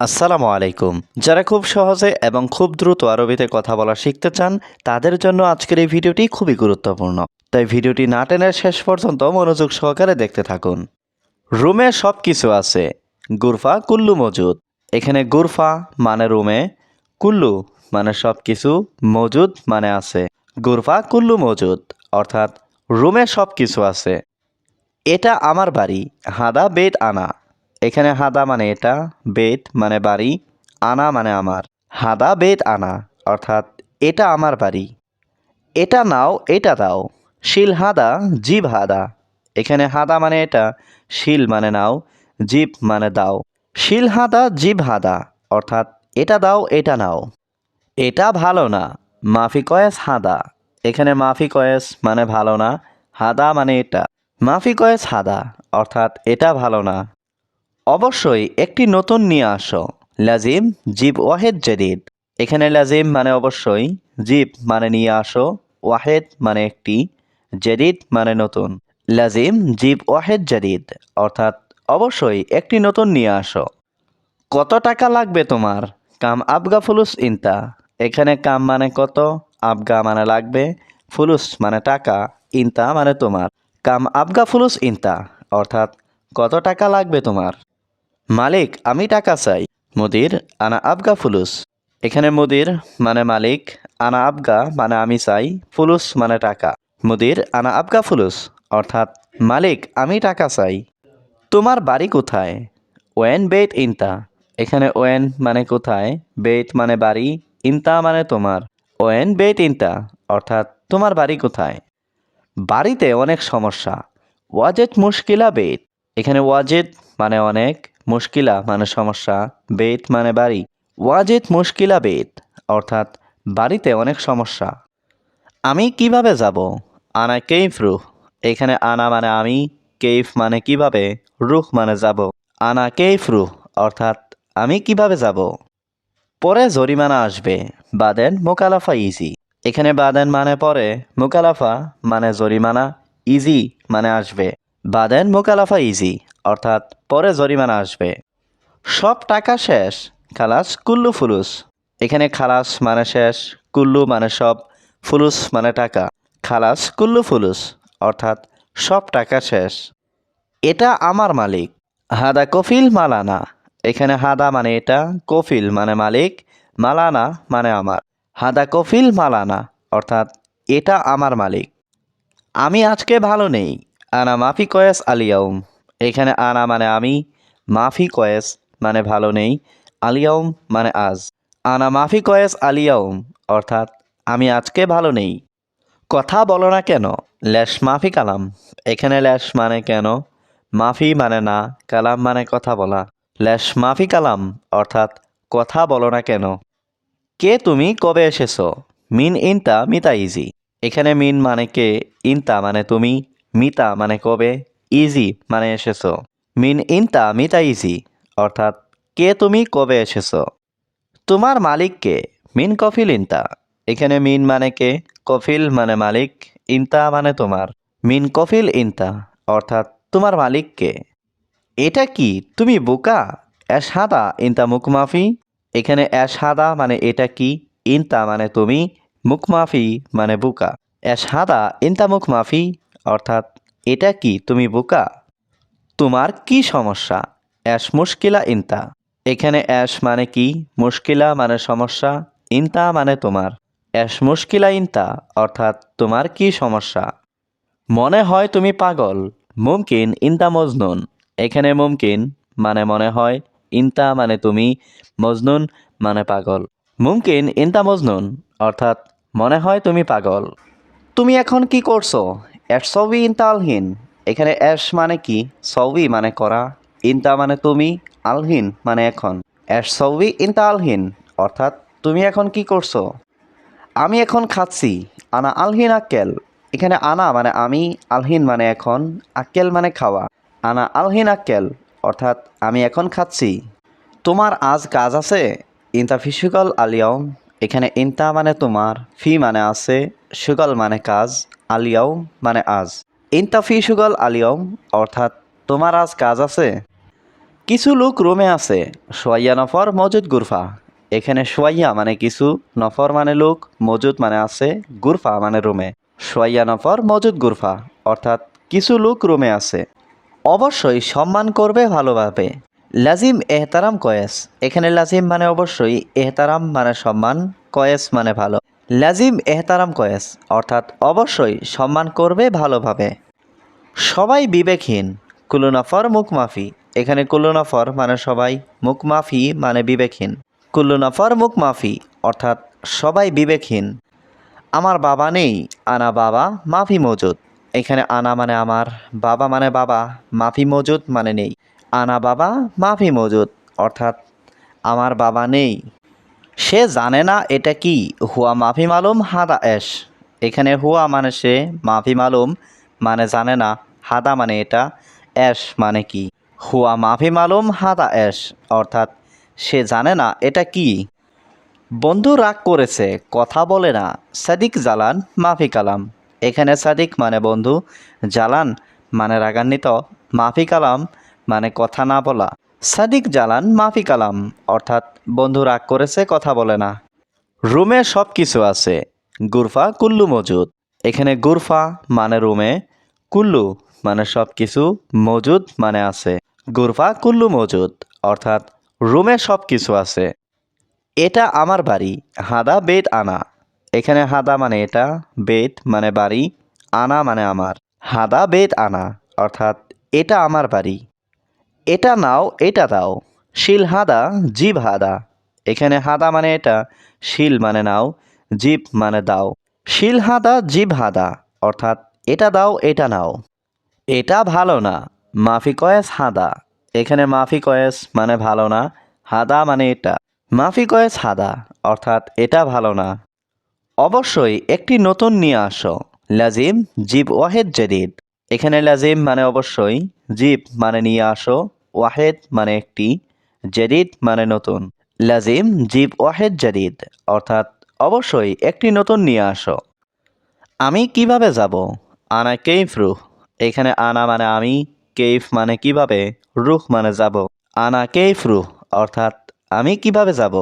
আসসালামু আলাইকুম। যারা খুব সহজে এবং খুব দ্রুত আরবিতে কথা বলা শিখতে চান, তাদের জন্য আজকের এই ভিডিওটি খুবই গুরুত্বপূর্ণ। তাই ভিডিওটি না টেনে শেষ পর্যন্ত মনোযোগ সহকারে দেখতে থাকুন। রুমে সব কিছু আছে। গুরফা কুল্লু মজুদ। এখানে গুরফা মানে রুমে, কুল্লু মানে সব কিছু মজুদ মানে আছে। গুরফা কুল্লু মজুদ, অর্থাৎ রুমে সব কিছু আছে। এটা আমার বাড়ি, হাদা বেদ আনা। এখানে হাদা মানে এটা বেদ মানে বাড়ি, আনা মানে আমার। হাদা বেদ আনা, অর্থাৎ এটা আমার বাড়ি। এটা নাও, এটা দাও। শিল হাদা, জীব হাদা। এখানে হাদা মানে এটা, শিল মানে নাও, জীব মানে দাও। শিল হাদা, জীব হাদা, অর্থাৎ এটা দাও, এটা নাও। এটা ভালো না, মাফি কয়েস হাদা। এখানে মাফি কয়েস মানে ভালো না, হাদা মানে এটা। মাফি কয়েস হাদা, অর্থাৎ এটা ভালো না। অবশ্যই একটি নতুন নিয়ে আসো। লাজিম, জিব ওয়াহেদ জেদিদ। এখানে লাজিম মানে অবশ্যই, জিব মানে নিয়ে আসো, ওয়াহেদ মানে একটি, জেদিদ মানে নতুন। লাজিম, জিব ওয়াহেদ জেদিদ, অর্থাৎ অবশ্যই একটি নতুন নিয়ে আসো। কত টাকা লাগবে তোমার? কাম আবগা ফুলুস ইনতা। এখানে কাম মানে কত, আবগা মানে লাগবে, ফুলুস মানে টাকা, ইনতা মানে তোমার। কাম আবগা ফুলুস ইনতা, অর্থাৎ কত টাকা লাগবে তোমার? মালিক, আমি টাকা চাই। মুদির, আনা আবগা ফুলুস। এখানে মুদির মানে মালিক, আনা আবগা মানে আমি চাই, ফুলুস মানে টাকা। মুদির, আনা আবগা ফুলুস, অর্থাৎ মালিক, আমি টাকা চাই। তোমার বাড়ি কোথায়? ওয়েন বেত ইনতা। এখানে ওয়েন মানে কোথায়? বেত মানে বাড়ি, ইনতা মানে তোমার। ওয়েন বেত ইনতা, অর্থাৎ তোমার বাড়ি কোথায়? বাড়িতে অনেক সমস্যা। ওয়াজেদ মুশকিলা বেত। এখানে ওয়াজেদ মানে অনেক মুশকিলা মানে সমস্যা, বেত মানে বাড়ি। ওয়াজেদ মুশকিলা বেত, অর্থাৎ বাড়িতে অনেক সমস্যা। আমি কীভাবে যাব? আনা কেইফ রুহ। এখানে আনা মানে আমি, কেইফ মানে কীভাবে? রুহ মানে যাব। আনা কেইফ রুহ, অর্থাৎ আমি কীভাবে যাব? পরে জরিমানা আসবে। বাদেন মোকালাফা ইজি। এখানে বাদেন মানে পরে, মোকালাফা মানে জরিমানা, ইজি মানে আসবে। বাদেন মোকালাফা ইজি। অর্থাৎ পরে জরিমানা আসবে। সব টাকা শেষ, খালাস কুল্লু ফুলুস। এখানে খালাস মানে শেষ, কুল্লু মানে সব, ফুলুস মানে টাকা। খালাস কুল্লু ফুলুস, অর্থাৎ সব টাকা শেষ। এটা আমার মালিক। হাদা কফিল মালানা। এখানে হাদা মানে এটা, কফিল মানে মালিক, মালানা মানে আমার। হাদা কফিল মালানা, অর্থাৎ এটা আমার মালিক। আমি আজকে ভালো নেই, আনা মাফি কয়েস আলিয়াউম। এখানে আনা মানে আমি, মাফি কয়েস মানে ভালো নেই, আলিয়াউম মানে আজ। আনা মাফি কয়েস, আলিয়াউম, অর্থাৎ আমি আজকে ভালো নেই। কথা বলো না কেন? ল্যাশ মাফি কালাম। এখানে ল্যাশ মানে কেন? মাফি মানে না, কালাম মানে কথা বলা। ল্যাশ মাফি কালাম, অর্থাৎ কথা বলো না কেন? কে তুমি? কবে এসেছ? মিন ইনতা, মিতা ইজি। এখানে মিন মানে কে, ইনতা মানে তুমি, মিতা মানে কবে? ইজি মানে এসেছ। মিন ইনতা মিতা ইজি অর্থাৎ কে তুমি কবে এসেছ। তোমার মালিক কে? মিন কফিল ইনতা। এখানে মিন মানে কে? কফিল মানে মালিক, ইনতা মানে তোমার। মিন কফিল ইনতা, অর্থাৎ তোমার মালিক কে। এটা কি? তুমি বোকা? অ্যাসাদা ইনতা মুখমাফি। এখানে অ্যাসাদা মানে এটা কি? ইনতা মানে তুমি, মুখমাফি মানে বোকা। অ্যাসাদা ইনতা মুখমাফি, অর্থাৎ এটা কি তুমি, বোকা? তোমার কি সমস্যা? অ্যাশ মুশকিলা ইনতা। এখানে অ্যাশ মানে কি? মুশকিলা মানে সমস্যা, ইনতা মানে তোমার। অ্যাশ মুশকিলা ইনতা, অর্থাৎ তোমার কি সমস্যা? মনে হয় তুমি পাগল, মুমকিন, ইনতা মজনুন। এখানে মুমকিন মানে মনে হয়, ইনতা মানে তুমি, মজনুন মানে পাগল। মুমকিন, ইনতা মজনুন, অর্থাৎ মনে হয় তুমি পাগল। তুমি এখন কি করছ? এর সবই ইনতা আলহীন এখানে অ্যাশ মানে কি? সবই মানে করা, ইনতা মানে তুমি, আলহীন মানে এখন। সবই ইনতা আলহীন অর্থাৎ তুমি এখন কি করছ? আমি এখন খাচ্ছি, আনা আলহিন আক্কেল। এখানে আনা মানে আমি, আলহিন মানে এখন, আক্কেল মানে খাওয়া। আনা আলহিন আক্কেল, অর্থাৎ আমি এখন খাচ্ছি। তোমার আজ কাজ আছে? ইনতা ফি সুগল আলিয়াউম এখানে ইনতা মানে তোমার, ফি মানে আছে, সুগল মানে কাজ। আলিয়াউম মানে আজ। ইনতা ফি সুগল আলিয়াউম অর্থাৎ তোমার আজ কাজ আছে? কিছু লোক রোমে আছে সোয়াইয়া নফর, মজুদ, গুরফা। এখানে সোয়াইয়া মানে কিছু, নফর মানে লোক, মজুদ মানে আছে, গুরফা মানে রোমে। সোয়াইয়া নফর, মজুদ, গুরফা, অর্থাৎ কিছু লোক রোমে আছে। অবশ্যই সম্মান করবে, ভালোভাবে। লাজিম এহতারাম কয়েস। এখানে লাজিম মানে অবশ্যই এহতারাম মানে সম্মান, কয়েস মানে ভালো। লাজিম এহতারাম কয়েস, অর্থাৎ অবশ্যই সম্মান করবে ভালোভাবে। সবাই বিবেকহীন, কুলুনাফর মুখমাফি। এখানে কুলুনাফর মানে সবাই, মুখমাফি মানে বিবেকহীন। কুলুনাফর মুখমাফি, অর্থাৎ সবাই বিবেকহীন। আমার বাবা নেই, আনা বাবা, মাফি মজুদ। এখানে আনা মানে আমার, বাবা মানে বাবা, মাফি মজুদ মানে নেই। আনা বাবা, মাফি মজুদ, অর্থাৎ আমার বাবা নেই সে জানে না এটা কি। হুয়া মাফি মালুম, হাদা এস। এখানে হুয়া মানে সে, মাফি মালুম মানে জানে না, হাদা মানে এটা, এস মানে কি। হুয়া মাফি মালুম, হাদা এস, অর্থাৎ সে জানে না এটা কি। বন্ধু রাগ করেছে, কথা বলে না, সাদিক জালান, মাফি কালাম। এখানে সাদিক মানে বন্ধু, জালান মানে রাগান্বিত, মাফি কালাম মানে কথা না বলা। সাদিক জালান মাফি কালাম। অর্থাৎ, বন্ধু রাগ করেছে, কথা বলে না। রুমে সব কিছু আছে। গুরফা, কুল্লু মজুদ। এখানে গুরফা মানে রুমে, কুল্লু মানে সব কিছু মজুদ মানে আছে। গুরফা, কুল্লু মজুদ। অর্থাৎ, রুমে সব কিছু আছে। এটা আমার বাড়ি, হাদা বেদ আনা। এখানে হাদা মানে এটা, বেদ মানে বাড়ি, আনা মানে আমার। হাদা বেদ আনা, অর্থাৎ, এটা আমার বাড়ি। এটা নাও, এটা দাও। শিল হাদা, জীব হাদা। এখানে হাদা মানে এটা, শিল মানে নাও, জীব মানে দাও। শিল হাদা, জীব হাদা, অর্থাৎ এটা দাও, এটা নাও। এটা ভালো না মাফি কয়েস হাদা। এখানে মাফি কয়েস মানে ভালো না, হাদা মানে এটা। মাফি কয়েস হাদা, অর্থাৎ এটা ভালো না। অবশ্যই একটি নতুন নিয়ে আসো, লাজিম, জিব ওয়াহেদ জেদিদ। এখানে লাজিম মানে অবশ্যই, জিব মানে নিয়ে আসো। ওয়াহেদ মানে একটি জেদিদ মানে নতুন। লাজিম, জীব ওয়াহেদ, জেদিদ। অর্থাৎ অবশ্যই একটি নতুন নিয়ে আসো। আমি কীভাবে যাব? আনা কেইফ রুহ। এখানে আনা মানে আমি, কেইফ মানে কীভাবে? রুহ মানে যাব। আনা কেইফ রুহ, অর্থাৎ আমি কীভাবে যাব?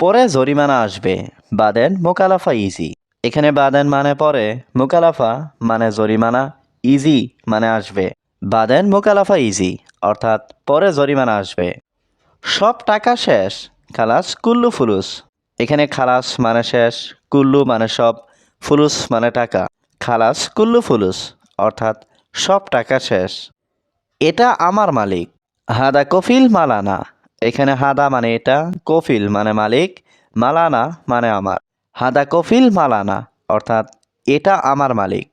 পরে জরিমানা আসবে। বাদেন মোকালাফা ইজি। এখানে বাদেন মানে পরে, মোকালাফা মানে জরিমানা, ইজি মানে আসবে। বাদেন মোকালাফা ইজি অর্থাৎ পরে জরিমানা আসবে। সব টাকা শেষ, খালাস কুল্লু ফুলুস। এখানে খালাস মানে শেষ, কুল্লু মানে সব, ফুলুস মানে টাকা। খালাস কুল্লু ফুলুস, অর্থাৎ সব টাকা শেষ। এটা আমার মালিক। হাদা কফিল মালানা। এখানে হাদা মানে এটা, কফিল মানে মালিক, মালানা মানে আমার। হাদা কফিল মালানা, অর্থাৎ এটা আমার মালিক।